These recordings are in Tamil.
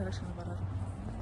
verás que me va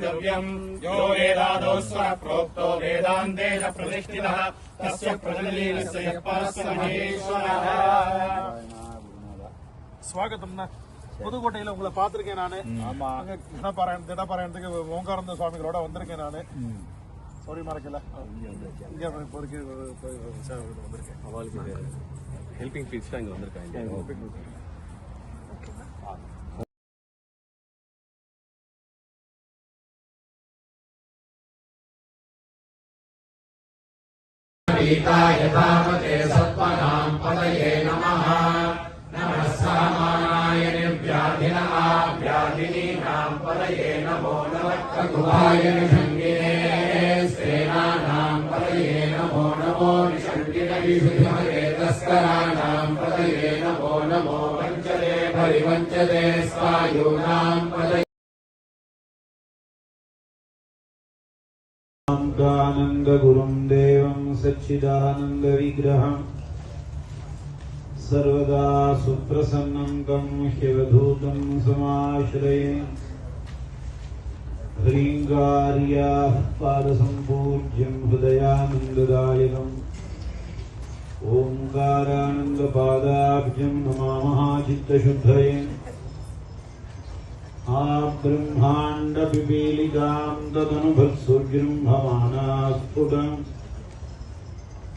यतन्तस्तदुपासितव्यम् यो वेदादौ स्वः प्रोक्तो वेदान्ते च प्रतिष्ठितः तस्य प्रजलीलस्य यः परस्य महेश्वरः ஸ்வாகத்தம்னா புதுக்கோட்டையில உங்களை பார்த்திருக்கேன் நானு அங்க தினபாராயணம் தினபாராயணத்துக்கு ஓங்காரந்த சுவாமிகளோட வந்திருக்கேன் நானு சாரி மறக்கல இங்க இப்போ இருக்கு வந்திருக்கேன் அவளுக்கு ஹெல்பிங் ஃபீஸ் தான் இங்கே வந்திருக்காங்க गीताय तावते सत्त्वनाम् पतये नमः। नमः सामानाय पतये नमो नमः निषङ्गिने सेनानाम् पतये नमो नमो निषङ्गिनविशुद्धमये तस्कराणाम् पतये नमो नमो वञ्चते परिवञ्चते स्वायूनाम् पतये शान्तानन्दगुरुं देवं सच्चिदानन्दविग्रहम् सर्वदा सुप्रसन्नं तं ह्यवधूतं समाश्रये। ह्रीङ्गार्याः पादसम्पूज्यं हृदयानन्ददायकम्। ओङ्कारानन्दपादाब्जं नमामः चित्तशुद्धये। ब्रह्माण्डपिपीलिकां तदनुभत्सुजृम्भमाना स्फुटम्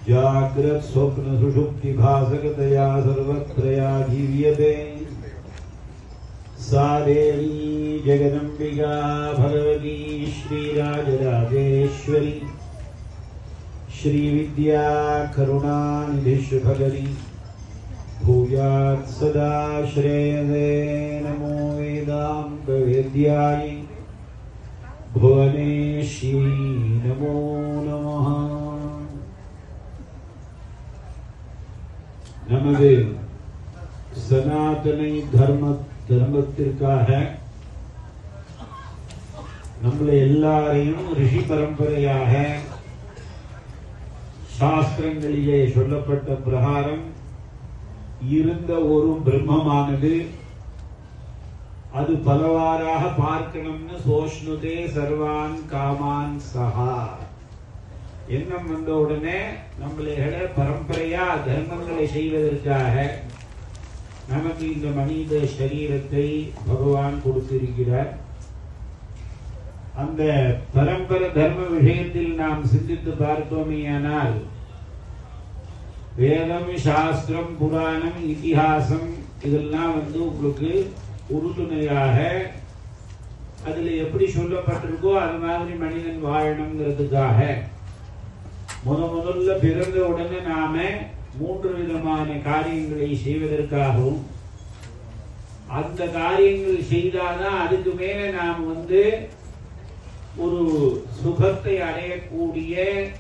जाग्रत्स्वप्नसुषुप्तिभासकतया सर्वत्रया जीव्यते। सा देवी जगदम्बिका भगवती श्रीराजराजेश्वरी। श्रीविद्या करुणानिधिशुभगरी भूयात् सदा श्रेयसे नमो वेदान्तवेद्याय भुवनेश्वरी नमो नमः நமது சனாதனை தர்ம தர்மத்திற்காக நம்மளை எல்லாரையும் ரிஷி பரம்பரையாக சாஸ்திரங்களிலே சொல்லப்பட்ட பிரகாரம் இருந்த ஒரு பிரம்மமானது. அது பலவாறாக பார்க்கணும்னு சோஷ்ணுதே சர்வான் காமான் சஹா. எண்ணம் வந்த உடனே நம்மளை பரம்பரையா தர்மங்களை செய்வதற்காக நமக்கு இந்த மனித சரீரத்தை பகவான் கொடுத்திருக்கிறார். அந்த பரம்பரை தர்ம விஷயத்தில் நாம் சிந்தித்து பார்த்தோமேயானால் வேதம் சாஸ்திரம் புராணம் இதிகாசம் இதெல்லாம் வந்து உங்களுக்கு உறுதுணையாக அதுல எப்படி சொல்லப்பட்டிருக்கோ அது மாதிரி மனிதன் வாழணுங்கிறதுக்காக. முத முதல்ல பிறந்த உடனே நாம மூன்று விதமான காரியங்களை செய்வதற்காகவும் அந்த காரியங்கள் செய்தாதான் அதுக்கு மேலே நாம் வந்து ஒரு சுகத்தை அடையக்கூடிய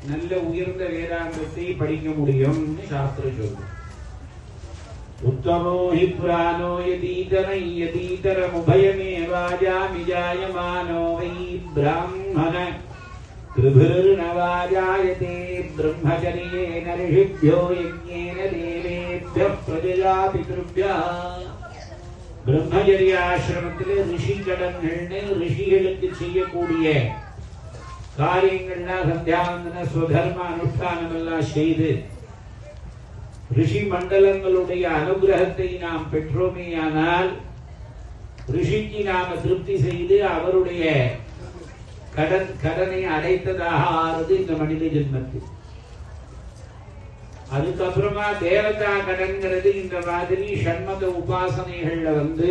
நல்ல உயர்ந்த வேதாந்தத்தை படிக்க முடியும்னு சாஸ்திரம் சொல்லும் உத்தமோ ஹி பிராணோ யதீதர யதீதரமுபயமேவாஜாமி ஜாயமானோ வை பிராமண कृभिर्नवाजायते ब्रह्मचर्येण ऋषिभ्यो यज्ञेन देवेभ्यः प्रजया पितृभ्यः பிரம்மச்சரியாசிரமத்தில் ரிஷி கடன்கள்னு ரிஷிகளுக்கு செய்யக்கூடிய காரியங்கள்லாம் சந்தியாவந்தன சுதர்ம அனுஷ்டானம் எல்லாம் செய்து ரிஷி மண்டலங்களுடைய அனுகிரகத்தை நாம் பெற்றோமேயானால் ரிஷிக்கு நாம திருப்தி செய்து அவருடைய கடன் கடனை அடைத்ததாக ஆறுது இந்த மனித ஜென்மத்தில். அதுக்கப்புறமா தேவதா கடன்கிறது இந்த மாதிரி ஷண்மத உபாசனைகள்ல வந்து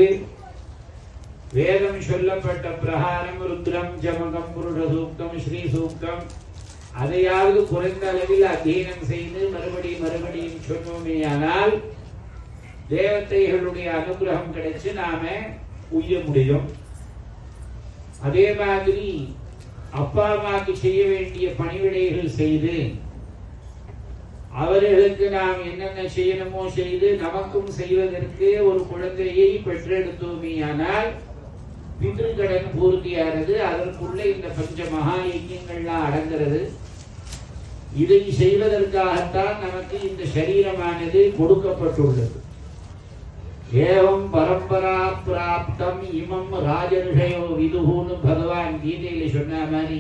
வேதம் சொல்லப்பட்ட பிரகாரம் ருத்ரம் ஜமகம் புருஷ சூக்தம் ஸ்ரீ சூக்தம் அதையாவது குறைந்த அளவில் அத்தியனம் செய்து மறுபடியும் மறுபடியும் சொன்னோமேயானால் தேவதைகளுடைய அனுகிரகம் கிடைச்சு நாம உய்ய முடியும். அதே மாதிரி அப்பா அம்மாக்கு செய்ய வேண்டிய பணிவிடைகள் செய்து அவர்களுக்கு நாம் என்னென்ன செய்யணுமோ செய்து நமக்கும் செய்வதற்கு ஒரு குழந்தையை பெற்றெடுத்தோமே ஆனால் பித்ருக்கடன் பூர்த்தியானது அதற்குள்ள இந்த பஞ்ச மகா யஜ்யங்கள்லாம் அடங்கிறது. இதை செய்வதற்காகத்தான் நமக்கு இந்த சரீரமானது கொடுக்கப்பட்டுள்ளது. ஏவம் பரம்பரா பிராப்தம் இமம் ராஜரிஷயோ விதுகுன்னு பகவான் கீதையில சொன்ன மாதிரி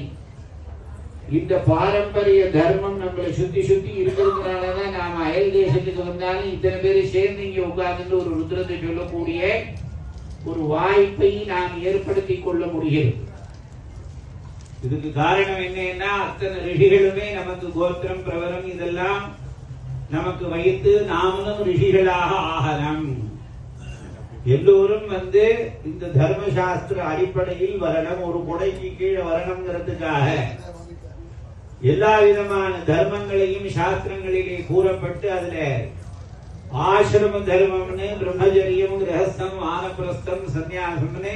இந்த பாரம்பரிய தர்மம் நம்மளை சுத்தி சுத்தி இருக்கிறதுனாலதான் நாம அயல் தேசத்துக்கு வந்தாலும் இத்தனை பேர் சேர்ந்து இங்க உட்கார்ந்து ஒரு ருத்ரத்தை சொல்லக்கூடிய ஒரு வாய்ப்பை நாம் ஏற்படுத்தி கொள்ள முடிகிறது. இதுக்கு காரணம் என்னன்னா அத்தனை ரிஷிகளுமே நமக்கு கோத்திரம் பிரவரம் இதெல்லாம் நமக்கு வைத்து நாமளும் ரிஷிகளாக ஆகலாம். எல்லோரும் வந்து இந்த தர்மசாஸ்திர அடிப்படையில் வரணும் ஒரு கொடைக்கு கீழே வரணுங்கிறதுக்காக. எல்லா விதமான தர்மங்களையும் சாஸ்திரங்களிலே கூறப்பட்டு அதுல ஆசிரம தர்மம்னு பிரம்மச்சரியம் கிரகஸ்தம் ஆனப்பிரஸ்தம் சந்நியாசம்னு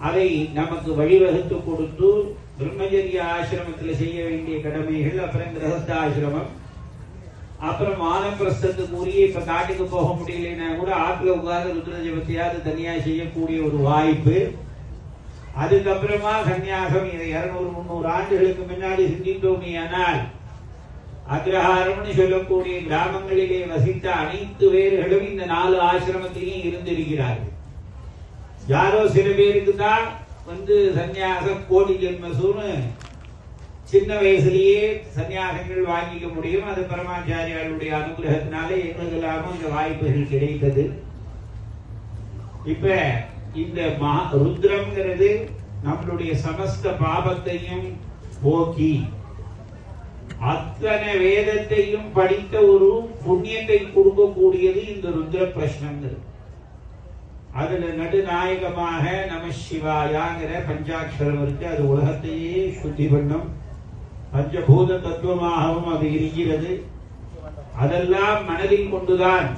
அதை நமக்கு வழிவகுத்து கொடுத்து பிரம்மச்சரிய ஆசிரமத்தில் செய்ய வேண்டிய கடமைகள் அப்புறம் கிரகஸ்த ஆசிரமம் அப்புறம் ஆனப்பிரஸ்தத்துக்கு உரிய இப்ப காட்டுக்கு போக முடியலன்னா கூட ஆத்துல உட்கார்ந்து ருத்ரஜபத்தையாவது தனியா செய்யக்கூடிய ஒரு வாய்ப்பு. அதுக்கப்புறமா சந்நியாசம். இதை இருநூறு முந்நூறு ஆண்டுகளுக்கு முன்னாடி சிந்தித்தோமே ஆனால் அக்ரஹாரம்னு சொல்லக்கூடிய கிராமங்களிலே வசித்த அனைத்து பேர்களும் இந்த நாலு ஆசிரமத்திலையும் இருந்திருக்கிறார்கள். யாரோ சில பேருக்கு தான் வந்து சந்நியாசம் கோடி ஜென்மசூன்னு சின்ன வயசுலயே சன்னியாசங்கள் வாங்கிக்க முடியும். அது பரமாச்சாரியாளுடைய அனுகிரகத்தினால எங்களுக்கெல்லாமும் இந்த வாய்ப்புகள் கிடைத்தது. இப்ப இந்த மா ருத்ரம்ங்கிறது நம்மளுடைய சமஸ்த பாபத்தையும் போக்கி அத்தனை வேதத்தையும் படித்த ஒரு புண்ணியத்தை கொடுக்கக்கூடியது இந்த ருத்ர பிரஷ்னங்கிறது அதுல நடுநாயகமாக நம சிவாயாங்கிற பஞ்சாட்சரம் இருக்கு. அது உலகத்தையே சுத்தி பண்ணும். பஞ்சபூத தத்துவமாகவும் அது இருக்கிறது. அதெல்லாம் மனதில் கொண்டுதான்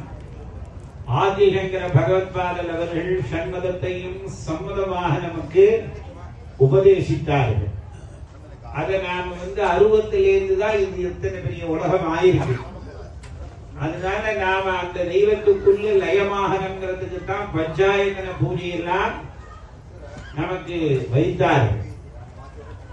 ஆதிசங்கர பகவத்பாதல் அவர்கள் சண்மதத்தையும் சம்மதமாக நமக்கு உபதேசித்தார்கள். அதை நாம வந்து அருவத்திலேருந்து தான் இது எத்தனை பெரிய உலகம் ஆயிருக்கு. அதனால நாம அந்த தெய்வத்துக்குள்ள லயமாகணுங்கிறதுக்கு தான் பஞ்சாயத்தன பூஜையெல்லாம் நமக்கு வைத்தார்கள்.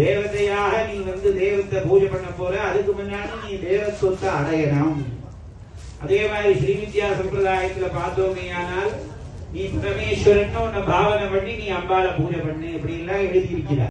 தேவதையாக நீ வந்து தெய்வத்தை பூஜை பண்ண போற அதுக்கு முன்னாடி நீ தேவத்துவத்தை அடையணும். அதே மாதிரி ஸ்ரீ வித்யா சம்பிரதாயத்துல பார்த்தோமே ஆனால் நீ பரமேஸ்வரன் உன்னை பாவனை பண்ணி நீ அம்பால பூஜை பண்ணு இப்படி எல்லாம் எழுதி இருக்கிறார்